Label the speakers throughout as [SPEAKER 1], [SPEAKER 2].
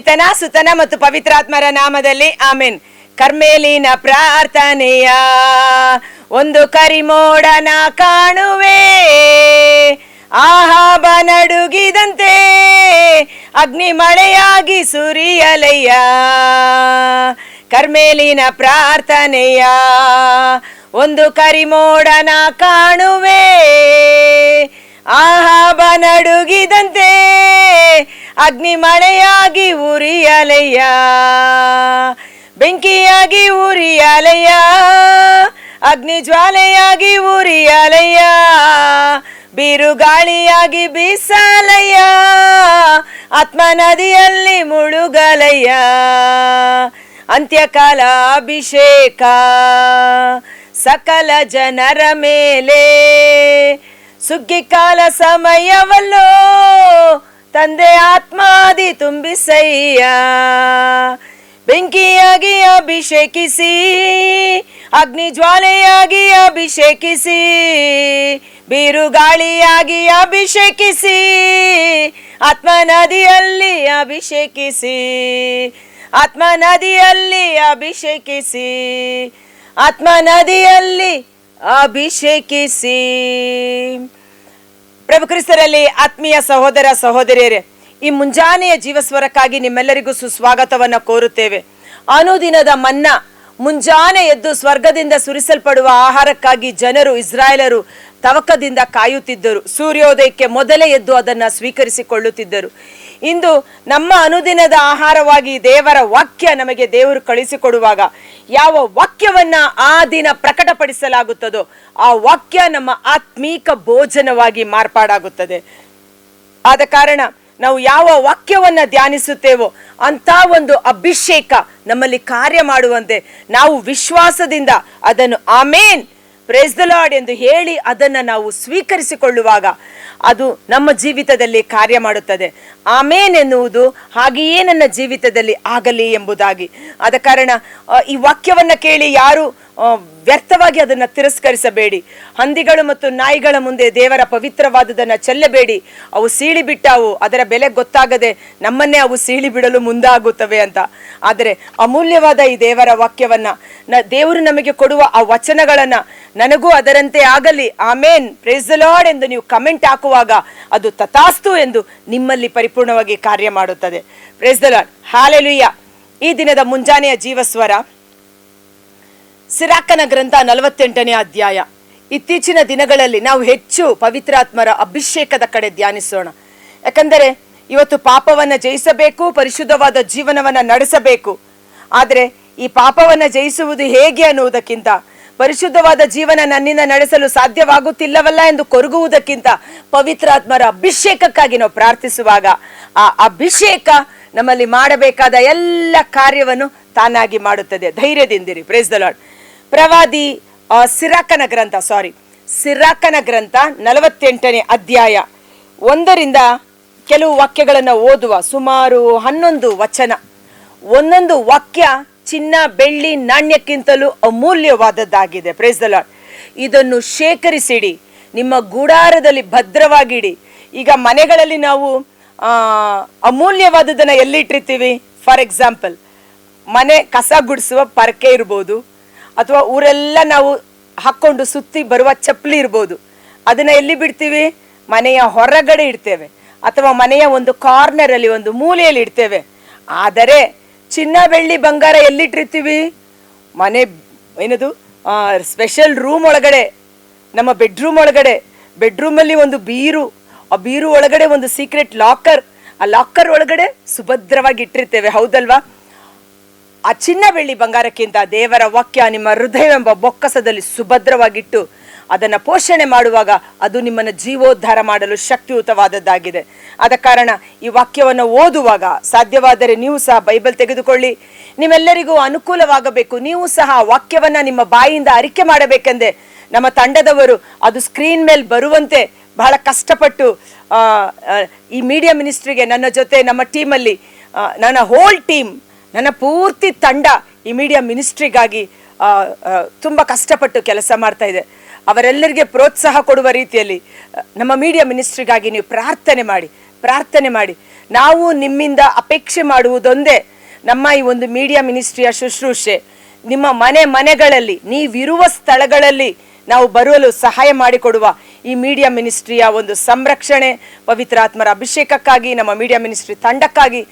[SPEAKER 1] ಪಿತನ ಸುತನ ಮತ್ತು ಪವಿತ್ರಾತ್ಮರ ನಾಮದಲ್ಲಿ ಆಮೇನ್. ಕರ್ಮೇಲಿನ ಪ್ರಾರ್ಥನೆಯ ಒಂದು ಕರಿಮೋಡನ ಕಾಣುವೆ. ಆಹಾಬ ನಡುಗಿದಂತೆ ಅಗ್ನಿ ಮಳೆಯಾಗಿ ಸುರಿಯಲಯ್ಯ. ಕರ್ಮೇಲಿನ ಪ್ರಾರ್ಥನೆಯ ಒಂದು ಕರಿಮೋಡನ ಕಾಣುವೆ. ಆಹಾಬ ನಡುಗಿದಂತೆ ಅಗ್ನಿ ಮಳೆಯಾಗಿ ಉರಿಯಲಯ್ಯ ಬೆಂಕಿಯಾಗಿ ಉರಿಯಲಯ್ಯ ಅಗ್ನಿ ಜ್ವಾಲೆಯಾಗಿ ಉರಿಯಲಯ್ಯ ಬಿರುಗಾಳಿಯಾಗಿ ಬೀಸಲಯ್ಯ ಆತ್ಮ ನದಿಯಲ್ಲಿ ಮುಳುಗಲಯ್ಯ ಅಂತ್ಯಕಾಲ ಅಭಿಷೇಕ. ಸಕಲ ಜನರ ಮೇಲೆ ಸುಗ್ಗಿಕಾಲ ಸಮಯವಲ್ಲೋ, ತಂದೆ ಆತ್ಮಾದಿ ತುಂಬಿಸಯ್ಯ. ಬೆಂಕಿಯಾಗಿ ಅಭಿಷೇಕಿಸಿ, ಅಗ್ನಿ ಜ್ವಾಲೆಯಾಗಿ ಅಭಿಷೇಕಿಸಿ, ಬೀರುಗಾಳಿಯಾಗಿ ಅಭಿಷೇಕಿಸಿ ಆತ್ಮ ನದಿಯಲ್ಲಿ ಅಭಿಷೇಕಿಸಿ ಆತ್ಮ ನದಿಯಲ್ಲಿ ಅಭಿಷೇಕಿಸಿ ಆತ್ಮ ನದಿಯಲ್ಲಿ ಅಭಿಷೇಕಿಸಿ. ಪ್ರಭು ಕ್ರಿಸ್ತರಲ್ಲಿ ಆತ್ಮೀಯ ಸಹೋದರ ಸಹೋದರಿಯರೇ, ಈ ಮುಂಜಾನೆಯ ಜೀವಸ್ವರಕ್ಕಾಗಿ ನಿಮ್ಮೆಲ್ಲರಿಗೂ ಸುಸ್ವಾಗತವನ್ನು ಕೋರುತ್ತೇವೆ. ಅನುದಿನದ ಮನ್ನಾ, ಮುಂಜಾನೆ ಎದ್ದು ಸ್ವರ್ಗದಿಂದ ಸುರಿಸಲ್ಪಡುವ ಆಹಾರಕ್ಕಾಗಿ ಜನರು, ಇಸ್ರಾಯೇಲರು ತವಕದಿಂದ ಕಾಯುತ್ತಿದ್ದರು. ಸೂರ್ಯೋದಯಕ್ಕೆ ಮೊದಲೇ ಎದ್ದು ಅದನ್ನು ಸ್ವೀಕರಿಸಿಕೊಳ್ಳುತ್ತಿದ್ದರು. ಇಂದು ನಮ್ಮ ಅನುದಿನದ ಆಹಾರವಾಗಿ ದೇವರ ವಾಕ್ಯ ನಮಗೆ ದೇವರು ಕಳಿಸಿಕೊಡುವಾಗ ಯಾವ ವಾಕ್ಯವನ್ನ ಆ ದಿನ ಪ್ರಕಟಪಡಿಸಲಾಗುತ್ತದೋ ಆ ವಾಕ್ಯ ನಮ್ಮ ಆತ್ಮೀಕ ಭೋಜನವಾಗಿ ಮಾರ್ಪಾಡಾಗುತ್ತದೆ. ಆದ ಕಾರಣ ನಾವು ಯಾವ ವಾಕ್ಯವನ್ನ ಧ್ಯಾನಿಸುತ್ತೇವೋ ಅಂತ ಒಂದು ಅಭಿಷೇಕ ನಮ್ಮಲ್ಲಿ ಕಾರ್ಯ ಮಾಡುವಂತೆ ನಾವು ವಿಶ್ವಾಸದಿಂದ ಅದನ್ನು ಆಮೇನ್ ಪ್ರೇಸ್ ದ ಲಾರ್ಡ್ ಎಂದು ಹೇಳಿ ಅದನ್ನು ನಾವು ಸ್ವೀಕರಿಸಿಕೊಳ್ಳುವಾಗ ಅದು ನಮ್ಮ ಜೀವಿತದಲ್ಲಿ ಕಾರ್ಯ ಮಾಡುತ್ತದೆ. ಆಮೇನ್ ಎನ್ನುವುದು ಹಾಗೆಯೇ ನನ್ನ ಜೀವಿತದಲ್ಲಿ ಆಗಲಿ ಎಂಬುದಾಗಿ. ಆದ ಕಾರಣ ಈ ವಾಕ್ಯವನ್ನ ಕೇಳಿ ಯಾರು ವ್ಯರ್ಥವಾಗಿ ಅದನ್ನು ತಿರಸ್ಕರಿಸಬೇಡಿ. ಹಂದಿಗಳು ಮತ್ತು ನಾಯಿಗಳ ಮುಂದೆ ದೇವರ ಪವಿತ್ರವಾದುದನ್ನು ಚೆಲ್ಲಬೇಡಿ. ಅವು ಸೀಳಿ ಬಿಟ್ಟಾವು ಅದರ ಬೆಲೆ ಗೊತ್ತಾಗದೆ ನಮ್ಮನ್ನೇ ಅವು ಸೀಳಿ ಬಿಡಲು ಮುಂದಾಗುತ್ತವೆ ಅಂತ. ಆದರೆ ಅಮೂಲ್ಯವಾದ ಈ ದೇವರ ವಾಕ್ಯವನ್ನ ದೇವರು ನಮಗೆ ಕೊಡುವ ಆ ವಚನಗಳನ್ನ ನನಗೂ ಅದರಂತೆ ಆಗಲಿ. ಆಮೇನ್. ಪ್ರೇಸ್ ದ ಲಾರ್ಡ್ ಎಂದು ನೀವು ಕಮೆಂಟ್ ಹಾಕುವಾಗ ಅದು ತಥಾಸ್ತು ಎಂದು ನಿಮ್ಮಲ್ಲಿ ಪರಿಪೂರ್ಣವಾಗಿ ಕಾರ್ಯ ಮಾಡುತ್ತದೆ. ಪ್ರೇಸ್ ದ ಲಾರ್ಡ್ ಹಾಲೆಲುಯ್ಯ ಈ ದಿನದ ಮುಂಜಾನೆಯ ಜೀವಸ್ವರ. ಸಿರಾಕನ ಗ್ರಂಥ ನಲವತ್ತೆಂಟನೇ ಅಧ್ಯಾಯ. ಇತ್ತೀಚಿನ ದಿನಗಳಲ್ಲಿ ನಾವು ಹೆಚ್ಚು ಪವಿತ್ರಾತ್ಮರ ಅಭಿಷೇಕದ ಕಡೆ ಧ್ಯಾನಿಸೋಣ. ಯಾಕಂದರೆ ಇವತ್ತು ಪಾಪವನ್ನು ಜಯಿಸಬೇಕು, ಪರಿಶುದ್ಧವಾದ ಜೀವನವನ್ನು ನಡೆಸಬೇಕು. ಆದರೆ ಈ ಪಾಪವನ್ನು ಜಯಿಸುವುದು ಹೇಗೆ ಅನ್ನುವುದಕ್ಕಿಂತ ಪರಿಶುದ್ಧವಾದ ಜೀವನ ನನ್ನಿಂದ ನಡೆಸಲು ಸಾಧ್ಯವಾಗುತ್ತಿಲ್ಲವಲ್ಲ ಎಂದು ಕೊರಗುವುದಕ್ಕಿಂತ ಪವಿತ್ರಾತ್ಮರ ಅಭಿಷೇಕಕ್ಕಾಗಿ ನಾವು ಪ್ರಾರ್ಥಿಸುವಾಗ ಆ ಅಭಿಷೇಕ ನಮ್ಮಲ್ಲಿ ಮಾಡಬೇಕಾದ ಎಲ್ಲ ಕಾರ್ಯವನ್ನು ತಾನಾಗಿ ಮಾಡುತ್ತದೆ. ಧೈರ್ಯದಿಂದಿರಿ. ಪ್ರೇಸ್ ದ ಲಾರ್ಡ್ ಪ್ರವಾದಿ ಸಿರಾಕನ ಗ್ರಂಥ ಸಾರಿ ಸಿರಾಕನ ಗ್ರಂಥ ನಲವತ್ತೆಂಟನೇ ಅಧ್ಯಾಯ ಒಂದರಿಂದ ಕೆಲವು ವಾಕ್ಯಗಳನ್ನು ಓದುವ ಸುಮಾರು ಹನ್ನೊಂದು ವಚನ. ಒಂದೊಂದು ವಾಕ್ಯ ಚಿನ್ನ, ಬೆಳ್ಳಿ, ನಾಣ್ಯಕ್ಕಿಂತಲೂ ಅಮೂಲ್ಯವಾದದ್ದಾಗಿದೆ. ಪ್ರೇಸ್ ದ ಲಾರ್ಡ್ ಇದನ್ನು ಶೇಖರಿಸಿಡಿ, ನಿಮ್ಮ ಗೂಡಾರದಲ್ಲಿ ಭದ್ರವಾಗಿಡಿ. ಈಗ ಮನೆಗಳಲ್ಲಿ ನಾವು ಅಮೂಲ್ಯವಾದದನ್ನು ಎಲ್ಲಿಟ್ಟಿರ್ತೀವಿ? ಫಾರ್ ಎಕ್ಸಾಂಪಲ್ ಮನೆ ಕಸ ಗುಡಿಸುವ ಪರಕೆ ಇರ್ಬೋದು, ಅಥವಾ ಊರೆಲ್ಲ ನಾವು ಹಾಕ್ಕೊಂಡು ಸುತ್ತಿ ಬರುವ ಚಪ್ಪಲಿ ಇರ್ಬೋದು. ಅದನ್ನ ಎಲ್ಲಿ ಬಿಡ್ತೀವಿ? ಮನೆಯ ಹೊರಗಡೆ ಇಡ್ತೇವೆ. ಅಥವಾ ಮನೆಯ ಒಂದು ಕಾರ್ನರ್ ಅಲ್ಲಿ, ಒಂದು ಮೂಲೆಯಲ್ಲಿ ಇಡ್ತೇವೆ. ಆದರೆ ಚಿನ್ನ ಬೆಳ್ಳಿ ಬಂಗಾರ ಎಲ್ಲಿಟ್ಟಿರ್ತೀವಿ? ಮನೆ ಏನದು? ಸ್ಪೆಷಲ್ ರೂಮ್ ಒಳಗಡೆ, ನಮ್ಮ ಬೆಡ್ರೂಮ್ ಒಳಗಡೆ. ಬೆಡ್ರೂಮಲ್ಲಿ ಒಂದು ಬೀರು, ಆ ಬೀರು ಒಳಗಡೆ ಒಂದು ಸೀಕ್ರೆಟ್ ಲಾಕರ್ ಆ ಲಾಕರ್ ಒಳಗಡೆ ಸುಭದ್ರವಾಗಿ ಇಟ್ಟಿರ್ತೇವೆ, ಹೌದಲ್ವಾ? ಆ ಚಿನ್ನ ಬೆಳ್ಳಿ ಬಂಗಾರಕ್ಕಿಂತ ದೇವರ ವಾಕ್ಯ ನಿಮ್ಮ ಹೃದಯವೆಂಬ ಬೊಕ್ಕಸದಲ್ಲಿ ಸುಭದ್ರವಾಗಿಟ್ಟು ಅದನ್ನು ಪೋಷಣೆ ಮಾಡುವಾಗ ಅದು ನಿಮ್ಮನ್ನು ಜೀವೋದ್ಧಾರ ಮಾಡಲು ಶಕ್ತಿಯುತವಾದದ್ದಾಗಿದೆ. ಆದ ಕಾರಣ ಈ ವಾಕ್ಯವನ್ನು ಓದುವಾಗ ಸಾಧ್ಯವಾದರೆ ನೀವು ಸಹ ಬೈಬಲ್ ತೆಗೆದುಕೊಳ್ಳಿ. ನಿಮ್ಮೆಲ್ಲರಿಗೂ ಅನುಕೂಲವಾಗಬೇಕು. ನೀವು ಸಹ ವಾಕ್ಯವನ್ನು ನಿಮ್ಮ ಬಾಯಿಯಿಂದ ಅರಿಕೆ ಮಾಡಬೇಕೆಂದೇ ನಮ್ಮ ತಂಡದವರು ಅದು ಸ್ಕ್ರೀನ್ ಮೇಲೆ ಬರುವಂತೆ ಬಹಳ ಕಷ್ಟಪಟ್ಟು ಈ ಮೀಡಿಯಾ ಮಿನಿಸ್ಟ್ರಿಗೆ ನನ್ನ ಜೊತೆ ನಮ್ಮ ಟೀಮಲ್ಲಿ ನನ್ನ ಹೋಲ್ ಟೀಮ್, ನನ್ನ ಪೂರ್ತಿ ತಂಡ ಈ ಮೀಡಿಯಾ ಮಿನಿಸ್ಟ್ರಿಗಾಗಿ ತುಂಬ ಕಷ್ಟಪಟ್ಟು ಕೆಲಸ ಮಾಡ್ತಾ ಅವರೆಲ್ಲರಿಗೆ ಪ್ರೋತ್ಸಾಹ ಕೊಡುವ ರೀತಿಯಲ್ಲಿ, ನಮ್ಮ ಮೀಡಿಯಾ ಮಿನಿಸ್ಟ್ರಿಗಾಗಿ ನೀವು ಪ್ರಾರ್ಥನೆ ಮಾಡಿ ಪ್ರಾರ್ಥನೆ ಮಾಡಿ. ನಾವು ನಿಮ್ಮಿಂದ ಅಪೇಕ್ಷೆ ಮಾಡುವುದೊಂದೇ ನಮ್ಮ ಈ ಒಂದು ಮೀಡಿಯಾ ಮಿನಿಸ್ಟ್ರಿಯ ಶುಶ್ರೂಷೆ. ನಿಮ್ಮ ಮನೆ ಮನೆಗಳಲ್ಲಿ, ನೀವಿರುವ ಸ್ಥಳಗಳಲ್ಲಿ ನಾವು ಬರಲು ಸಹಾಯ ಮಾಡಿಕೊಡುವ ಈ ಮೀಡಿಯಾ ಮಿನಿಸ್ಟ್ರಿಯ ಒಂದು ಸಂರಕ್ಷಣೆ, ಪವಿತ್ರಾತ್ಮರ ಅಭಿಷೇಕಕ್ಕಾಗಿ, ನಮ್ಮ ಮೀಡಿಯಾ ಮಿನಿಸ್ಟ್ರಿ ತಂಡಕ್ಕಾಗಿ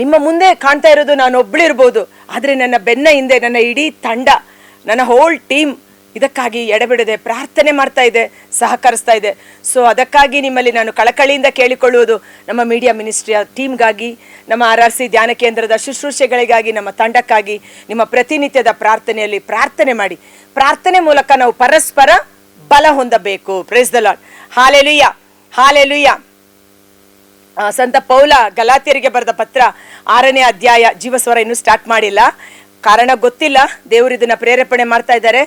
[SPEAKER 1] ನಿಮ್ಮ ಮುಂದೆ ಕಾಣ್ತಾ ಇರೋದು ನಾನು ಒಬ್ಳಿರ್ಬೋದು ಆದರೆ ನನ್ನ ಬೆನ್ನ ಹಿಂದೆ, ನನ್ನ ಇಡೀ ತಂಡ ನನ್ನ ಹೋಲ್ ಟೀಮ್ ಇದಕ್ಕಾಗಿ ಎಡೆಬಿಡದೆ ಪ್ರಾರ್ಥನೆ ಮಾಡ್ತಾ ಇದೆ, ಸಹಕರಿಸ್ತಾ ಇದೆ. ಸೊ ಅದಕ್ಕಾಗಿ ನಿಮ್ಮಲ್ಲಿ ನಾನು ಕಳಕಳಿಯಿಂದ ಕೇಳಿಕೊಳ್ಳುವುದು ನಮ್ಮ ಮೀಡಿಯಾ ಮಿನಿಸ್ಟ್ರಿಯ ಟೀಮ್ಗಾಗಿ ನಮ್ಮ ಆರ್ ಆರ್ ಸಿ ಧ್ಯಾನ ಕೇಂದ್ರದ ಶುಶ್ರೂಷೆಗಳಿಗಾಗಿ, ನಮ್ಮ ತಂಡಕ್ಕಾಗಿ ನಿಮ್ಮ ಪ್ರತಿನಿತ್ಯದ ಪ್ರಾರ್ಥನೆಯಲ್ಲಿ ಪ್ರಾರ್ಥನೆ ಮಾಡಿ. ಪ್ರಾರ್ಥನೆ ಮೂಲಕ ನಾವು ಪರಸ್ಪರ ಬಲ ಹೊಂದಬೇಕು. Praise the Lord hallelujah hallelujah ಸಂತ ಪೌಲ ಗಲಾತಿಯರಿಗೆ ಬರೆದ ಪತ್ರ ಆರನೇ ಅಧ್ಯಾಯ, ಜೀವಸ್ವರ ಇನ್ನೂ ಸ್ಟಾರ್ಟ್ ಮಾಡಿಲ್ಲ. ಕಾರಣ ಗೊತ್ತಿಲ್ಲ. ದೇವರು ಇದನ್ನ ಪ್ರೇರೇಪಣೆ ಮಾಡ್ತಾ ಇದ್ದಾರೆ.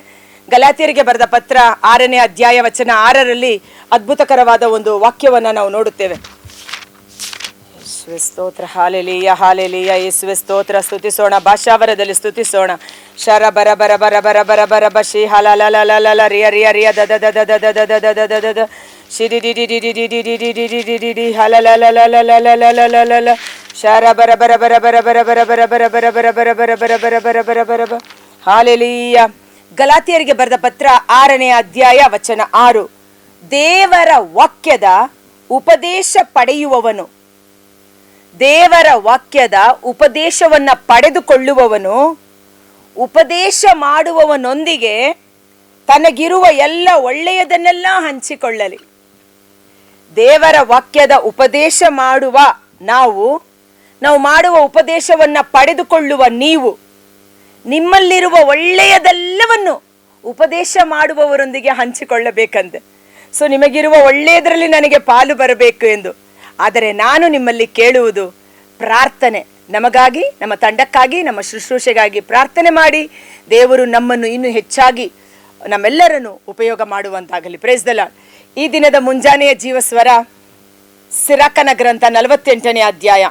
[SPEAKER 1] ಗಲಾತಿಯರಿಗೆ ಬರೆದ ಪತ್ರ ಆರನೇ ಅಧ್ಯಾಯ ವಚನ ಆರರಲ್ಲಿ ಅದ್ಭುತಕರವಾದ ಒಂದು ವಾಕ್ಯವನ್ನ ನಾವು ನೋಡುತ್ತೇವೆ. ಯೇಸುವೆ ಸ್ತೋತ್ರ ಹಾಲೆಲೀಯ ಹಾಲೆಲೀಯ ಯೇಸುವೆ ಸ್ತೋತ್ರ ಸ್ತುತಿಸೋಣ ಭಾಷಾವರದಲ್ಲಿ ಸ್ತುತಿಸೋಣ ಶರ ಬರ ಬರ ಬರ ಬರ ಬರ ಬರ ಬ ಶಿ ಹಲ ಲ ಲ ಲ ಲ ರಿಯ ರಿಯ ರಿಯ ದ ದ ದ ದ ದ ದ ದ ದ ದ ದ ದ ಡಿ ಡಿ ಡಿ ಡಿ ಡಿ ಡಿ ಡಿ ಡಿ ಡಿ ಡಿ ಡಿ ಡಿ ಡಿ ಹಲ ಲ ಲ ಲ ಲ ಲ ಲ ಲ ಲ ಲ ಲ ಶರ ಬರ ಬರ ಬರ ಬರ ಬರ ಬರ ಬರ ಬರ ಬರ ಬರ ಬರ ಬರ ಬರ ಬರ ಬರ ಬರ ಬರ ಬರ ಹಾಲೆಲೀಯ ಗಲಾತಿಯರಿಗೆ ಬರೆದ ಪತ್ರ ಆರನೇ ಅಧ್ಯಾಯ ವಚನ ಆರು ದೇವರ ವಾಕ್ಯದ ಉಪದೇಶ ಪಡೆಯುವವನು ದೇವರ ವಾಕ್ಯದ ಉಪದೇಶವನ್ನ ಪಡೆದುಕೊಳ್ಳುವವನು, ಉಪದೇಶ ಮಾಡುವವನೊಂದಿಗೆ ತನಗಿರುವ ಎಲ್ಲ ಒಳ್ಳೆಯದನ್ನೆಲ್ಲ ಹಂಚಿಕೊಳ್ಳಲಿ. ದೇವರ ವಾಕ್ಯದ ಉಪದೇಶ ಮಾಡುವ ನಾವು ನಾವು ಮಾಡುವ ಉಪದೇಶವನ್ನ ಪಡೆದುಕೊಳ್ಳುವ ನೀವು, ನಿಮ್ಮಲ್ಲಿರುವ ಒಳ್ಳೆಯದೆಲ್ಲವನ್ನು ಉಪದೇಶ ಮಾಡುವವರೊಂದಿಗೆ ಹಂಚಿಕೊಳ್ಳಬೇಕಂತೆ. ಸೊ ನಿಮಗಿರುವ ಒಳ್ಳೆಯದರಲ್ಲಿ ನನಗೆ ಪಾಲು ಬರಬೇಕು ಎಂದು. ಆದರೆ ನಾನು ನಿಮ್ಮಲ್ಲಿ ಕೇಳುವುದು ಪ್ರಾರ್ಥನೆ. ನಮಗಾಗಿ, ನಮ್ಮ ತಂಡಕ್ಕಾಗಿ, ನಮ್ಮ ಶುಶ್ರೂಷೆಗಾಗಿ ಪ್ರಾರ್ಥನೆ ಮಾಡಿ ದೇವರು ನಮ್ಮನ್ನು ಇನ್ನೂ ಹೆಚ್ಚಾಗಿ ನಮ್ಮೆಲ್ಲರನ್ನು ಉಪಯೋಗ ಮಾಡುವಂತಾಗಲಿ. ಪ್ರೇಸ್ ದ ಲಾರ್ಡ್ ಈ ದಿನದ ಮುಂಜಾನೆಯ ಜೀವಸ್ವರ, ಸಿರಾಕನ ಗ್ರಂಥ ನಲವತ್ತೆಂಟನೇ ಅಧ್ಯಾಯ.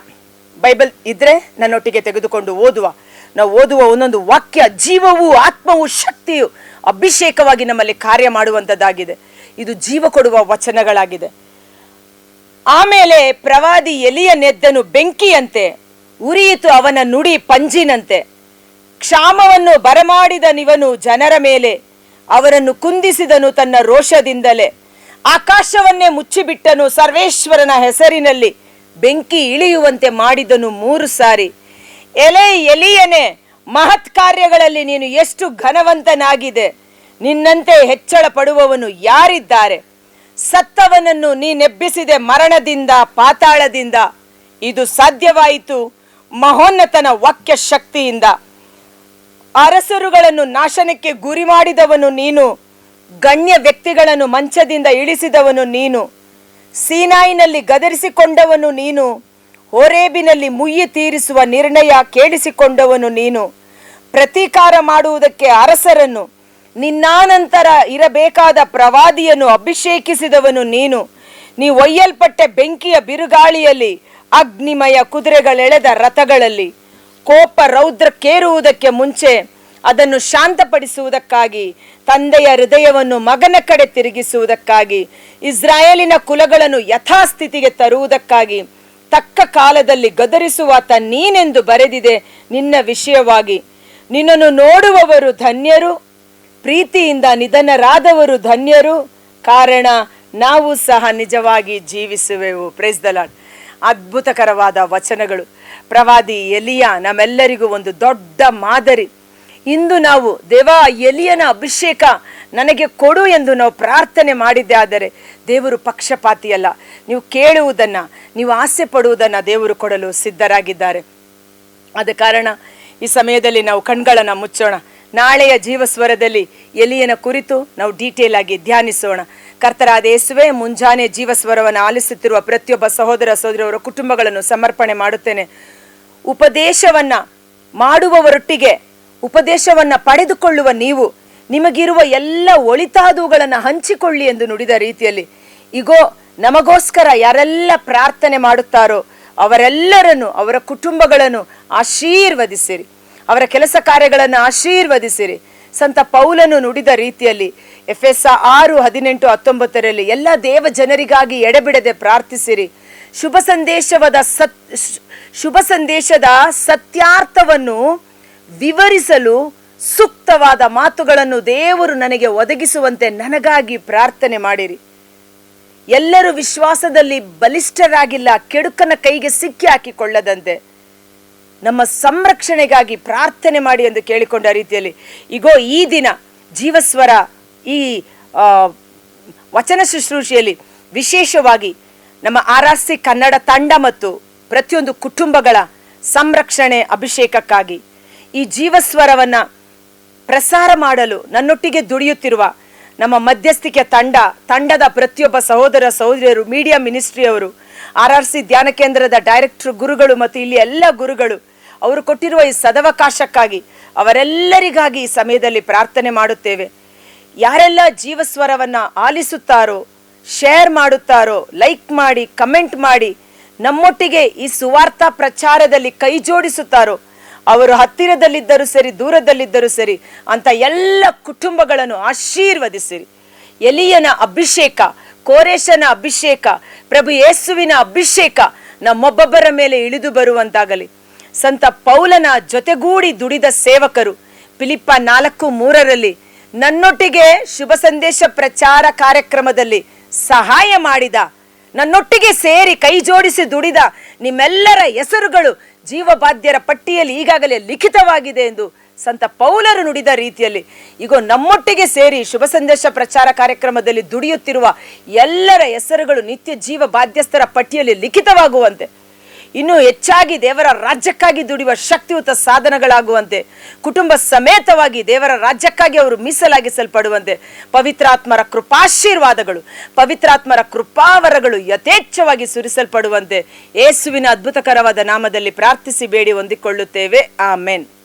[SPEAKER 1] ಬೈಬಲ್ ಇದ್ರೆ ನನ್ನೊಟ್ಟಿಗೆ ತೆಗೆದುಕೊಂಡು ಓದುವ. ನಾವು ಓದುವ ಒಂದೊಂದು ವಾಕ್ಯ ಜೀವವು, ಆತ್ಮವು, ಶಕ್ತಿಯು ಅಭಿಷೇಕವಾಗಿ ನಮ್ಮಲ್ಲಿ ಕಾರ್ಯ ಮಾಡುವಂಥದ್ದಾಗಿದೆ. ಇದು ಜೀವ ಕೊಡುವ ವಚನಗಳಾಗಿದೆ. ಆಮೇಲೆ ಪ್ರವಾದಿ ಎಲಿಯ ನೆದ್ದನು ಬೆಂಕಿಯಂತೆ, ಉರಿಯಿತು ಅವನ ನುಡಿ ಪಂಜಿನಂತೆ. ಕ್ಷಾಮವನ್ನು ಬರಮಾಡಿದನಿವನು ಜನರ ಮೇಲೆ, ಅವರನ್ನು ಕುಂದಿಸಿದನು ತನ್ನ ರೋಷದಿಂದಲೇ. ಆಕಾಶವನ್ನೇ ಮುಚ್ಚಿಬಿಟ್ಟನು ಸರ್ವೇಶ್ವರನ ಹೆಸರಿನಲ್ಲಿ, ಬೆಂಕಿ ಇಳಿಯುವಂತೆ ಮಾಡಿದನು ಮೂರು ಸಾರಿ. ಎಲೆ ಎಲಿಯನೆ, ಮಹತ್ ಕಾರ್ಯಗಳಲ್ಲಿ ನೀನು ಎಷ್ಟು ಘನವಂತನಾಗಿದೆ. ನಿನ್ನಂತೆ ಹೆಚ್ಚಳ ಪಡುವವನು ಯಾರಿದ್ದಾರೆ? ಸತ್ತವನನ್ನು ನೀನೆಬ್ಬಿಸಿದೆ ಮರಣದಿಂದ, ಪಾತಾಳದಿಂದ. ಇದು ಸಾಧ್ಯವಾಯಿತು ಮಹೋನ್ನತನ ವಾಕ್ಯ ಶಕ್ತಿಯಿಂದ. ಅರಸರುಗಳನ್ನು ನಾಶನಕ್ಕೆ ಗುರಿ ಮಾಡಿದವನು ನೀನು, ಗಣ್ಯ ವ್ಯಕ್ತಿಗಳನ್ನು ಮಂಚದಿಂದ ಇಳಿಸಿದವನು ನೀನು. ಸೀನಾಯಿನಲ್ಲಿ ಗದರಿಸಿಕೊಂಡವನು ನೀನು, ಹೊರೇಬಿನಲ್ಲಿ ಮುಯ್ಯಿ ತೀರಿಸುವ ನಿರ್ಣಯ ಕೇಳಿಸಿಕೊಂಡವನು ನೀನು. ಪ್ರತೀಕಾರ ಮಾಡುವುದಕ್ಕೆ ಅರಸರನ್ನು ನಿನ್ನಾನಂತರ ಇರಬೇಕಾದ ಪ್ರವಾದಿಯನ್ನು ಅಭಿಷೇಕಿಸಿದವನು ನೀನು. ನೀ ಒಯ್ಯಲ್ಪಟ್ಟೆ ಬೆಂಕಿಯ ಬಿರುಗಾಳಿಯಲ್ಲಿ, ಅಗ್ನಿಮಯ ಕುದುರೆಗಳೆಳೆದ ರಥಗಳಲ್ಲಿ, ಕೋಪ ರೌದ್ರಕ್ಕೇರುವುದಕ್ಕೆ ಮುಂಚೆ ಅದನ್ನು ಶಾಂತಪಡಿಸುವುದಕ್ಕಾಗಿ, ತಂದೆಯ ಹೃದಯವನ್ನು ಮಗನ ಕಡೆ ತಿರುಗಿಸುವುದಕ್ಕಾಗಿ, ಇಸ್ರಾಯೇಲಿನ ಕುಲಗಳನ್ನು ಯಥಾಸ್ಥಿತಿಗೆ ತರುವುದಕ್ಕಾಗಿ, ತಕ್ಕ ಕಾಲದಲ್ಲಿ ಗದರಿಸುವಾತ ನೀನೆಂದು ಬರೆದಿದೆ ನಿನ್ನ ವಿಷಯವಾಗಿ. ನಿನ್ನನ್ನು ನೋಡುವವರು ಧನ್ಯರು ಪ್ರೀತಿಯಿಂದ ನಿಧನರಾದವರು ಧನ್ಯರು. ಕಾರಣ ನಾವು ಸಹ ನಿಜವಾಗಿ ಜೀವಿಸುವೆವು. ಪ್ರೇಸ್ ದ ಲಾರ್ಡ್ ಅದ್ಭುತಕರವಾದ ವಚನಗಳು. ಪ್ರವಾದಿ ಎಲಿಯ ನಮ್ಮೆಲ್ಲರಿಗೂ ಒಂದು ದೊಡ್ಡ ಮಾದರಿ. ಇಂದು ನಾವು, ದೇವ, ಎಲಿಯನ ಅಭಿಷೇಕ ನನಗೆ ಕೊಡು ಎಂದು ನಾವು ಪ್ರಾರ್ಥನೆ ಮಾಡಿದ್ದೆ ಆದರೆ ದೇವರು ಪಕ್ಷಪಾತಿಯಲ್ಲ. ನೀವು ಕೇಳುವುದನ್ನ, ನೀವು ಆಸೆ ಪಡುವುದನ್ನು ದೇವರು ಕೊಡಲು ಸಿದ್ಧರಾಗಿದ್ದಾರೆ. ಆದ ಕಾರಣ ಈ ಸಮಯದಲ್ಲಿ ನಾವು ಕಣ್ಗಳನ್ನು ಮುಚ್ಚೋಣ. ನಾಳೆಯ ಜೀವಸ್ವರದಲ್ಲಿ ಎಲಿಯನ ಕುರಿತು ನಾವು ಡೀಟೇಲ್ ಆಗಿ ಧ್ಯಾನಿಸೋಣ. ಕರ್ತರಾದ ಯೇಸುವೆ, ಮುಂಜಾನೆ ಜೀವಸ್ವರವನ್ನು ಆಲಿಸುತ್ತಿರುವ ಪ್ರತಿಯೊಬ್ಬ ಸಹೋದರ ಸಹೋದರಿಯವರ ಕುಟುಂಬಗಳನ್ನು ಸಮರ್ಪಣೆ ಮಾಡುತ್ತೇನೆ. ಉಪದೇಶವನ್ನ ಮಾಡುವವರೊಟ್ಟಿಗೆ, ಉಪದೇಶವನ್ನ ಪಡೆದುಕೊಳ್ಳುವ ನೀವು, ನಿಮಗಿರುವ ಎಲ್ಲ ಒಳಿತಾದುಗಳನ್ನು ಹಂಚಿಕೊಳ್ಳಿ ಎಂದು ನುಡಿದ ರೀತಿಯಲ್ಲಿ, ಇಗೋ, ನಮಗೋಸ್ಕರ ಯಾರೆಲ್ಲ ಪ್ರಾರ್ಥನೆ ಮಾಡುತ್ತಾರೋ ಅವರೆಲ್ಲರನ್ನು, ಅವರ ಕುಟುಂಬಗಳನ್ನು ಆಶೀರ್ವದಿಸಿರಿ. ಅವರ ಕೆಲಸ ಕಾರ್ಯಗಳನ್ನು ಆಶೀರ್ವದಿಸಿರಿ. ಸಂತ ಪೌಲನು ನುಡಿದ ರೀತಿಯಲ್ಲಿ ಎಫ್ ಎಸ್ ಆರು ಹದಿನೆಂಟು ಹತ್ತೊಂಬತ್ತರಲ್ಲಿ ಎಲ್ಲ ದೇವ ಜನರಿಗಾಗಿ ಎಡೆಬಿಡದೆ ಪ್ರಾರ್ಥಿಸಿರಿ. ಶುಭ ಸಂದೇಶವಾದ ಸತ್ ಶುಭ ಸಂದೇಶದ ಸತ್ಯಾರ್ಥವನ್ನು ವಿವರಿಸಲು ಸೂಕ್ತವಾದ ಮಾತುಗಳನ್ನು ದೇವರು ನನಗೆ ಒದಗಿಸುವಂತೆ ನನಗಾಗಿ ಪ್ರಾರ್ಥನೆ ಮಾಡಿರಿ. ಎಲ್ಲರೂ ವಿಶ್ವಾಸದಲ್ಲಿ ಬಲಿಷ್ಠರಾಗಿಲ್ಲ, ಕೆಡುಕನ ಕೈಗೆ ಸಿಕ್ಕಿ ಹಾಕಿಕೊಳ್ಳದಂತೆ ನಮ್ಮ ಸಂರಕ್ಷಣೆಗಾಗಿ ಪ್ರಾರ್ಥನೆ ಮಾಡಿ ಎಂದು ಕೇಳಿಕೊಂಡ ರೀತಿಯಲ್ಲಿ, ಇಗೋ, ಈ ದಿನ ಜೀವಸ್ವರ, ಈ ವಚನ ಶುಶ್ರೂಷೆಯಲ್ಲಿ ವಿಶೇಷವಾಗಿ ನಮ್ಮ ಆರ್ ಆರ್ ಸಿ ಕನ್ನಡ ತಂಡ ಮತ್ತು ಪ್ರತಿಯೊಂದು ಕುಟುಂಬಗಳ ಸಂರಕ್ಷಣೆ ಅಭಿಷೇಕಕ್ಕಾಗಿ ಈ ಜೀವಸ್ವರವನ್ನು ಪ್ರಸಾರ ಮಾಡಲು ನನ್ನೊಟ್ಟಿಗೆ ದುಡಿಯುತ್ತಿರುವ ನಮ್ಮ ಮಧ್ಯಸ್ಥಿಕೆ ತಂಡ, ತಂಡದ ಪ್ರತಿಯೊಬ್ಬ ಸಹೋದರ ಸಹೋದರಿಯರು ಮೀಡಿಯಾ ಮಿನಿಸ್ಟ್ರಿಯವರು ಆರ್ ಆರ್ ಸಿ ಧ್ಯಾನ ಕೇಂದ್ರದ ಡೈರೆಕ್ಟರ್ ಗುರುಗಳು ಮತ್ತು ಇಲ್ಲಿ ಎಲ್ಲ ಗುರುಗಳು ಅವರು ಕೊಟ್ಟಿರುವ ಈ ಸದವಕಾಶಕ್ಕಾಗಿ ಅವರೆಲ್ಲರಿಗಾಗಿ ಈ ಸಮಯದಲ್ಲಿ ಪ್ರಾರ್ಥನೆ ಮಾಡುತ್ತೇವೆ. ಯಾರೆಲ್ಲ ಜೀವಸ್ವರವನ್ನು ಆಲಿಸುತ್ತಾರೋ ಶೇರ್ ಮಾಡುತ್ತಾರೋ ಲೈಕ್ ಮಾಡಿ ಕಮೆಂಟ್ ಮಾಡಿ, ನಮ್ಮೊಟ್ಟಿಗೆ ಈ ಸುವಾರ್ಥ ಪ್ರಚಾರದಲ್ಲಿ ಕೈ ಜೋಡಿಸುತ್ತಾರೋ, ಅವರು ಹತ್ತಿರದಲ್ಲಿದ್ದರೂ ಸರಿ, ದೂರದಲ್ಲಿದ್ದರೂ ಸರಿ, ಅಂತ ಎಲ್ಲ ಕುಟುಂಬಗಳನ್ನು ಆಶೀರ್ವದಿಸಿರಿ. ಎಲಿಯನ ಅಭಿಷೇಕ ಕೋರೇಶನ ಅಭಿಷೇಕ, ಪ್ರಭು ಯೇಸುವಿನ ಅಭಿಷೇಕ ನಮ್ಮೊಬ್ಬೊಬ್ಬರ ಮೇಲೆ ಇಳಿದು ಬರುವಂತಾಗಲಿ. ಸಂತ ಪೌಲನ ಜೊತೆಗೂಡಿ ದುಡಿದ ಸೇವಕರು. ಫಿಲಿಪ್ಪ ನಾಲ್ಕು ಮೂರರಲ್ಲಿ ನನ್ನೊಟ್ಟಿಗೆ ಶುಭ ಸಂದೇಶ ಪ್ರಚಾರ ಕಾರ್ಯಕ್ರಮದಲ್ಲಿ ಸಹಾಯ ಮಾಡಿದ, ನನ್ನೊಟ್ಟಿಗೆ ಸೇರಿ ಕೈ ಜೋಡಿಸಿ ದುಡಿದ ನಿಮ್ಮೆಲ್ಲರ ಹೆಸರುಗಳು ಜೀವಬಾಧ್ಯರ ಪಟ್ಟಿಯಲ್ಲಿ ಈಗಾಗಲೇ ಲಿಖಿತವಾಗಿದೆ ಎಂದು ಸಂತ ಪೌಲರು ನುಡಿದ ರೀತಿಯಲ್ಲಿ ಈಗ ನಮ್ಮೊಟ್ಟಿಗೆ ಸೇರಿ ಶುಭ ಸಂದೇಶ ಪ್ರಚಾರ ಕಾರ್ಯಕ್ರಮದಲ್ಲಿ ದುಡಿಯುತ್ತಿರುವ ಎಲ್ಲರ ಹೆಸರುಗಳು ನಿತ್ಯ ಜೀವ ಬಾಧ್ಯಸ್ಥರ ಪಟ್ಟಿಯಲ್ಲಿ ಲಿಖಿತವಾಗುವಂತೆ. ಇನ್ನು ಹೆಚ್ಚಾಗಿ ದೇವರ ರಾಜ್ಯಕ್ಕಾಗಿ ದುಡಿಯುವ ಶಕ್ತಿಯುತ ಸಾಧನಗಳಾಗುವಂತೆ, ಕುಟುಂಬ ಸಮೇತವಾಗಿ ದೇವರ ರಾಜ್ಯಕ್ಕಾಗಿ ಅವರು ಮೀಸಲಾಗಿಸಲ್ಪಡುವಂತೆ, ಪವಿತ್ರಾತ್ಮರ ಕೃಪಾಶೀರ್ವಾದಗಳು, ಪವಿತ್ರಾತ್ಮರ ಕೃಪಾವರಗಳು ಯಥೇಚ್ಛವಾಗಿ ಸುರಿಸಲ್ಪಡುವಂತೆ, ಯೇಸುವಿನ ಅದ್ಭುತಕರವಾದ ನಾಮದಲ್ಲಿ ಪ್ರಾರ್ಥಿಸಿ ಬೇಡಿ ಹೊಂದಿಕೊಳ್ಳುತ್ತೇವೆ. ಆಮೆನ್.